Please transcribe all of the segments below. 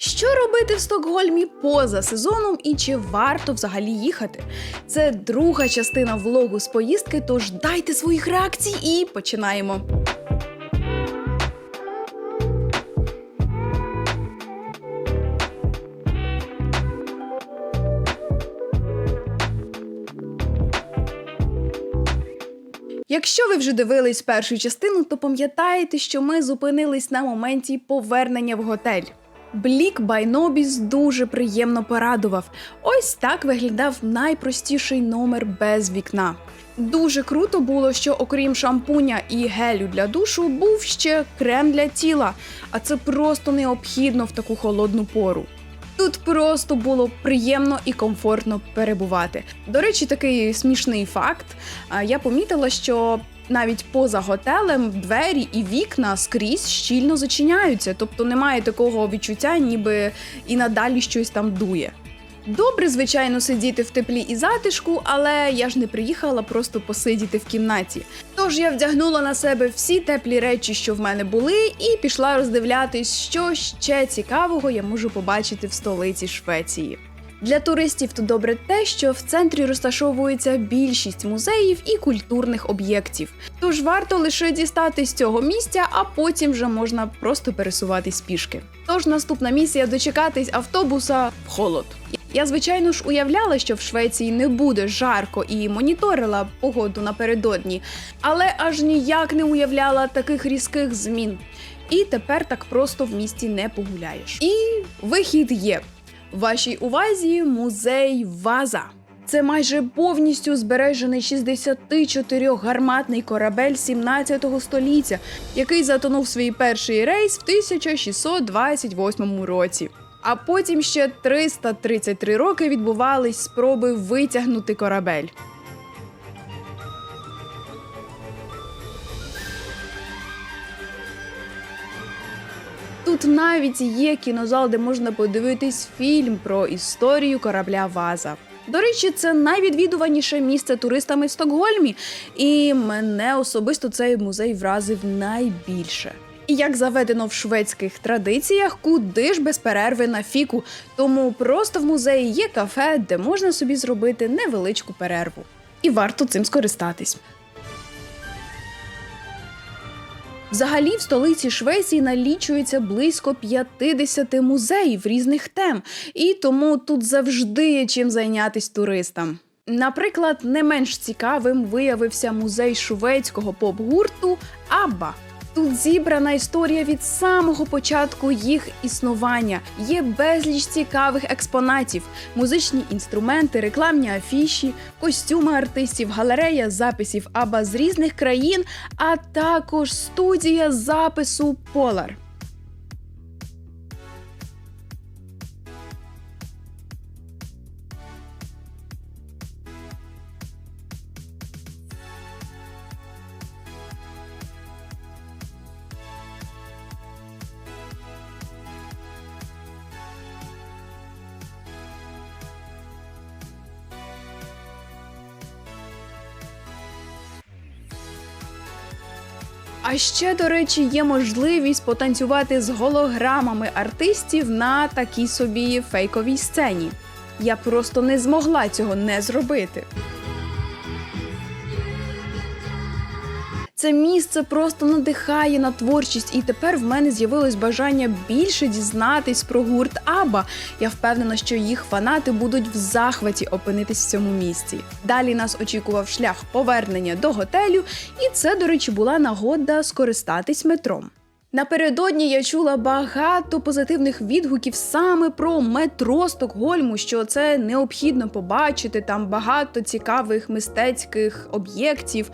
Що робити в Стокгольмі поза сезоном і чи варто взагалі їхати? Це друга частина влогу з поїздки, тож дайте своїх реакцій і починаємо. Якщо ви вже дивились першу частину, то пам'ятаєте, що ми зупинились на моменті повернення в готель. Блік Байнобіс дуже приємно порадував. Ось так виглядав найпростіший номер без вікна. Дуже круто було, що окрім шампуня і гелю для душу, був ще крем для тіла, а це просто необхідно в таку холодну пору. Тут просто було приємно і комфортно перебувати. До речі, такий смішний факт. Я помітила, що навіть поза готелем двері і вікна скрізь щільно зачиняються, тобто немає такого відчуття, ніби і надалі щось там дує. Добре, звичайно, сидіти в теплі і затишку, але я ж не приїхала просто посидіти в кімнаті. Тож я вдягнула на себе всі теплі речі, що в мене були, і пішла роздивлятись, що ще цікавого я можу побачити в столиці Швеції. Для туристів тут добре те, що в центрі розташовується більшість музеїв і культурних об'єктів. Тож варто лише дістати з цього місця, а потім вже можна просто пересуватись пішки. Тож наступна місія дочекатись автобуса в холод. Я звичайно ж уявляла, що в Швеції не буде жарко і моніторила погоду напередодні, але аж ніяк не уявляла таких різких змін. І тепер так просто в місті не погуляєш. І вихід є. Вашій увазі музей Ваза. Це майже повністю збережений 64-гарматний корабель 17 століття, який затонув свій перший рейс в 1628 році. А потім ще 333 роки відбувались спроби витягнути корабель. Тут навіть є кінозал, де можна подивитись фільм про історію корабля Ваза. До речі, це найвідвідуваніше місце туристами в Стокгольмі, і мене особисто цей музей вразив найбільше. І як заведено в шведських традиціях, куди ж без перерви на фіку. Тому просто в музеї є кафе, де можна собі зробити невеличку перерву. І варто цим скористатись. Взагалі, в столиці Швеції налічується близько 50 музеїв різних тем, і тому тут завжди є чим зайнятися туристам. Наприклад, не менш цікавим виявився музей шведського поп-гурту Абба. Тут зібрана історія від самого початку їх існування. Є безліч цікавих експонатів, музичні інструменти, рекламні афіші, костюми артистів, галерея записів Аба з різних країн, а також студія запису Polar. А ще, до речі, є можливість потанцювати з голограмами артистів на такій собі фейковій сцені. Я просто не змогла цього не зробити. Це місце просто надихає на творчість, і тепер в мене з'явилось бажання більше дізнатись про гурт Аба. Я впевнена, що їх фанати будуть в захваті опинитись в цьому місці. Далі нас очікував шлях повернення до готелю, і це, до речі, була нагода скористатись метром. Напередодні я чула багато позитивних відгуків саме про метро Стокгольму, що це необхідно побачити. Там багато цікавих мистецьких об'єктів.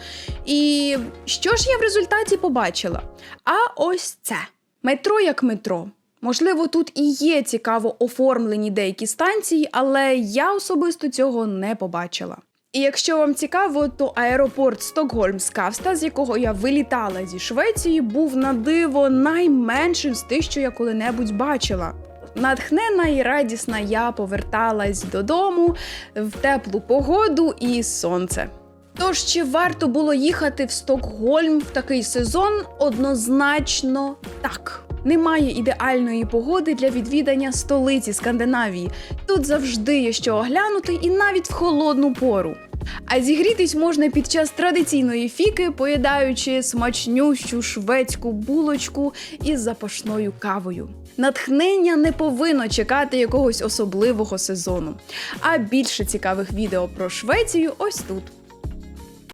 І що ж я в результаті побачила? А ось це метро як метро. Можливо, тут і є цікаво оформлені деякі станції, але я особисто цього не побачила. І якщо вам цікаво, то аеропорт Стокгольм Скавста, з якого я вилітала зі Швеції, був на диво найменшим з тих, що я коли-небудь бачила. Натхнена і радісна я поверталась додому в теплу погоду і сонце. Тож чи варто було їхати в Стокгольм в такий сезон? Однозначно так. Немає ідеальної погоди для відвідання столиці Скандинавії. Тут завжди є що оглянути і навіть в холодну пору. А зігрітись можна під час традиційної фіки, поїдаючи смачнющу шведську булочку із запашною кавою. Натхнення не повинно чекати якогось особливого сезону. А більше цікавих відео про Швецію ось тут.